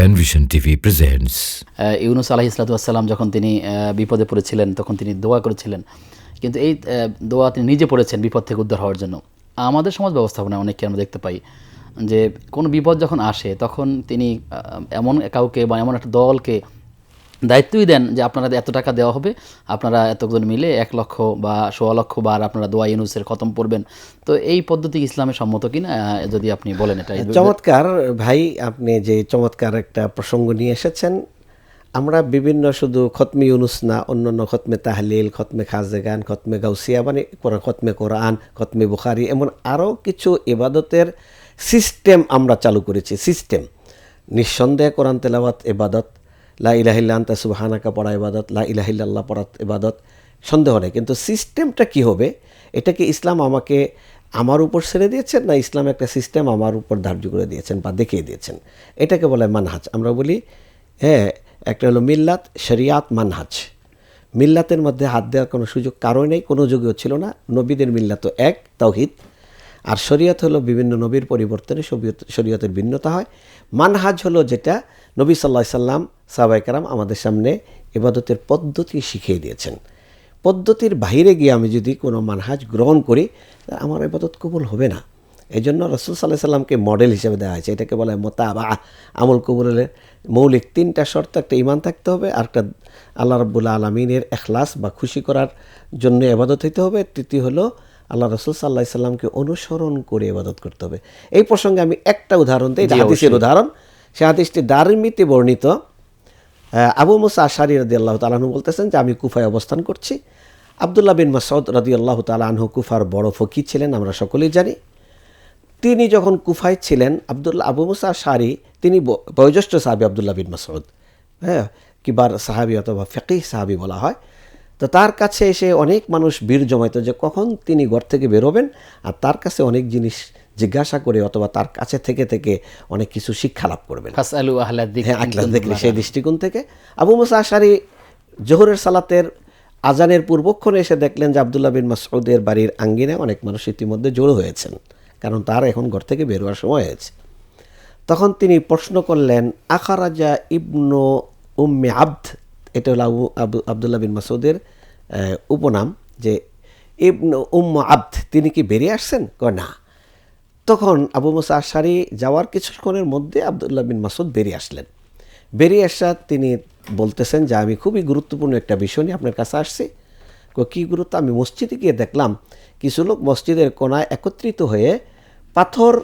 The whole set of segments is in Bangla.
প্যানভিশন টিভি প্রেজেন্টস ইউনুস আলাহি ইসলাতাম যখন তিনি বিপদে পড়েছিলেন, তখন তিনি দোয়া করেছিলেন। কিন্তু এই দোয়া তিনি নিজে পড়েছেন বিপদ থেকে উদ্ধার হওয়ার জন্য। আমাদের সমাজ ব্যবস্থাপনায় অনেককে আমরা দেখতে পাই যে, কোনো বিপদ যখন আসে, তখন তিনি এমন কাউকে বা এমন একটা দলকে দায়িত্বই দেন যে আপনারা এত টাকা দেওয়া হবে। আপনারা এতজন মিলে এক লক্ষ বা সোয়া লক্ষ বার আপনারা দোয়া ইউনুসের খতম পড়বেন তো এই পদ্ধতি ইসলামের সম্মত কিনা? যদি আপনি বলেন এটা চমৎকার ভাই, আপনি যে চমৎকার একটা প্রসঙ্গ নিয়ে এসেছেন, আমরা বিভিন্ন শুধু খতমে ইউনুস না, অন্যান্য খতমে তাহলিল, খতমে খাজেগান, খতমে গাউসিয়া মানে খতমে কোরআন, খতমে বুখারি, এমন আরও কিছু ইবাদতের সিস্টেম আমরা চালু করেছি। সিস্টেম। নিঃসন্দেহে কোরআন তেলাওয়াত এবাদত লা ইলাহিল্লা আন্তা সুবহানাকা পড়া ইবাদত, লা ইলাহিল্লাহ পড়া ইবাদত, সন্দেহ নেই। কিন্তু সিস্টেমটা কি হবে? এটা কি ইসলাম আমাকে আমার উপর ছেড়ে দিয়েছেন না ইসলাম একটা সিস্টেম আমার উপর ধার্য করে দিয়েছেন বা দেখিয়ে দিয়েছেন? এটাকে বলে মানহাজ। আমরা বলি হ্যাঁ একটা হলো মিল্লাত, শরিয়াত, মানহাজ। মিল্লাতের মধ্যে হাত দেওয়ার কোনো সুযোগ কারও নেই, কোনো যুগেও ছিল না। নবীদের মিল্লাত এক, তাওহিদ আর শরীয়ত হলো বিভিন্ন নবীর পরিবর্তনে শরীয়ত- শরীয়তের ভিন্নতা হয়। মানহাজ হলো যেটা নবী সাল্লাহ সাল্লাম সাহাবাই কারাম আমাদের সামনে এবাদতের পদ্ধতি শিখিয়ে দিয়েছেন। পদ্ধতির বাইরে গিয়ে আমি যদি কোনো মানহাজ গ্রহণ করি আমার এবাদত কবুল হবে না। এই জন্য রসুল সাল্লাহ সাল্লামকে মডেল হিসেবে দেওয়া হয়েছে। এটাকে বলা হয় মোতাবা আমল কবুলের মৌলিক তিনটা শর্ত, একটা ইমান থাকতে হবে, আর একটা আল্লাহ রব্বুল্লা আলমিনের এখলাস বা খুশি করার জন্য এবাদত হইতে হবে। তৃতীয় হলো আল্লাহ রসুল সাল্লাহ সাল্লামকে অনুসরণ করে ইবাদত করতে হবে। এই প্রসঙ্গে আমি একটা উদাহরণ দিই হাদিসের উদাহরণ। সে হাদিসটি দারমিতে বর্ণিত। আবু মুসা আশারি রদি আল্লাহ তালাহু বলতেছেন যে আমি কুফায় অবস্থান করছি। আবদুল্লাহ বিন মাসউদ রদি আল্লাহ তালাহু কুফার বড় ফকির ছিলেন আমরা সকলেই জানি। তিনি যখন কুফায় ছিলেন আবদুল্লাহ আবু মুসা শারি তিনি বয়োজ্যেষ্ঠ সাহাবি আবদুল্লাহ বিন মাসউদ। হ্যাঁ কিবার সাহাবি অথবা ফেকিহ সাহাবি বলা হয়। তো তার কাছে এসে অনেক মানুষ বীর জমাইতো যে কখন তিনি ঘর থেকে বেরোবেন আর তার কাছে অনেক জিনিস জিজ্ঞাসা করে অথবা তার কাছে থেকে থেকে অনেক কিছু শিক্ষা লাভ করবেন। হ্যাঁ দেখলে সেই দৃষ্টিকোণ থেকে। আবু মুসা আশারি জোহরের সালাতের আজানের পূর্বক্ষণে এসে দেখলেন যে আবদুল্লাহ বিন মাসউদের বাড়ির আঙ্গিনে অনেক মানুষ ইতিমধ্যে জড়ো হয়েছেন কারণ তার এখন ঘর থেকে বেরোয়ার সময় হয়েছে। তখন তিনি প্রশ্ন করলেন আখারাজা ইবনু উম্মে আব্দ এটা হলো আবু আবু আবদুল্লাহ বিন মাসুদের উপনাম যে ইবনু উম্ম আব্দ, তিনি কি বেরিয়ে আসছেন? কয় না। তখন আবু মুসা আশারি যাওয়ার কিছুক্ষণের মধ্যে আবদুল্লাহ বিন মাসুদ বেরিয়ে আসলেন। বেরিয়ে আসা তিনি বলতেছেন যে, আমি খুবই গুরুত্বপূর্ণ একটা বিষয় নিয়ে আপনার কাছে আসছি। কো কী গুরুত্ব? আমি মসজিদে গিয়ে দেখলাম কিছু লোক মসজিদের কোনায় একত্রিত হয়ে পাথর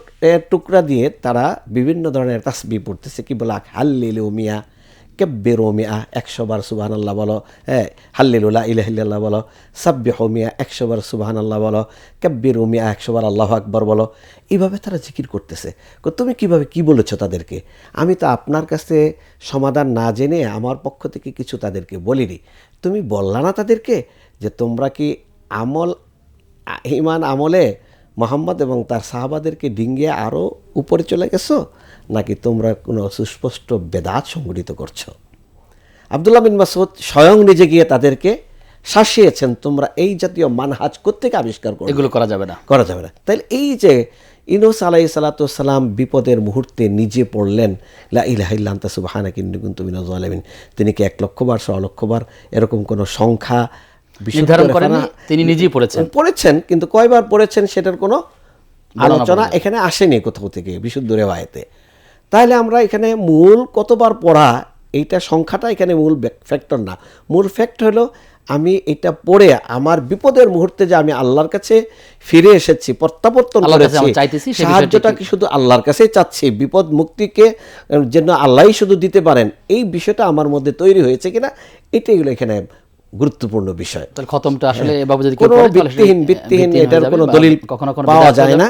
টুকরা দিয়ে তারা বিভিন্ন ধরনের তাসবি পড়তেছে। কি বলা হাল্লিল মিয়া কেব্বের মিয়া একশো বার আল্লাহ বলো হ্যাঁ হাল্লিলুল্লাহ ইলাহিল্লাহ বলো সাব্বিহ মিয়া একশো বার সুবাহান আল্লাহ বলো কেব্বির মিয়া একশো বার আল্লাহ আকবর বলো। এইভাবে তারা জিকির করতেছে। তুমি কীভাবে কি বলেছ তাদেরকে? আমি তো আপনার কাছে সমাধান না জেনে আমার পক্ষ থেকে কিছু তাদেরকে বলিনি। তুমি বললা না তাদেরকে যে তোমরা কি আমল ইমান আমলে মোহাম্মদ এবং তার সাহাবাদেরকে ডিঙ্গিয়ে আরও উপরে চলে গেছো? নাকি তোমরা কোনো সুস্পষ্ট বেদাত সংগঠিত করছ? আবদুল্লাহ বিন মাসুদ স্বয়ং নিজে গিয়ে তাদেরকে শাসিয়েছেন তোমরা এই জাতীয় মানহাজ কোথেকে আবিষ্কার করো এগুলো করা যাবে না। করা যাবে না। তাহলে এই যে ইনুস আলাই সালাতাম বিপদের মুহূর্তে নিজে পড়লেন লা ইলাহিল্লা সুবাহানা কিন্তু কিন্তু মিনাজমিন তিনি কি এক লক্ষবার ছ লক্ষবার এরকম কোনো সংখ্যা নির্ধারণ করেন তিনি নিজেই পড়েছেন। পড়েছেন কিন্তু কয়বার পড়েছেন সেটার কোনো আলোচনা এখানে আসেনি কোথাও থেকে বিশুদ্ধ রেওয়ায়তে। তাহলে আমরা এখানে মূল কতবার পড়া এইটা সংখ্যাটা এখানে মূল ফ্যাক্টর না। মূল ফ্যাক্ট হলো আমি এটা পড়ে আমার বিপদের মুহূর্তে যে আমি আল্লাহর কাছে ফিরে এসেছি প্রত্যাবর্তন করেছি সাহায্যটা কি শুধু আল্লাহর কাছেই চাচ্ছি বিপদ মুক্তিকে যেন আল্লাহই শুধু দিতে পারেন এই বিষয়টা আমার মধ্যে তৈরি হয়েছে কিনা এটাই হলো এখানে গুরুত্বপূর্ণ বিষয়। খতমটা আসলে হ্যাঁ। কোনো ভিত্তিহীন ভিত্তিহীন এটার কোনো দলিল কখনো পাওয়া যায় না।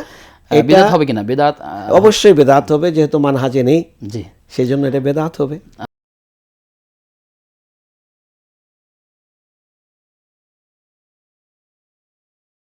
বেদাত হবে কিনা? বেদাত অবশ্যই বেদাত হবে যেহেতু মানহাজে নেই। জি। সেই জন্য এটা বেদাত হবে।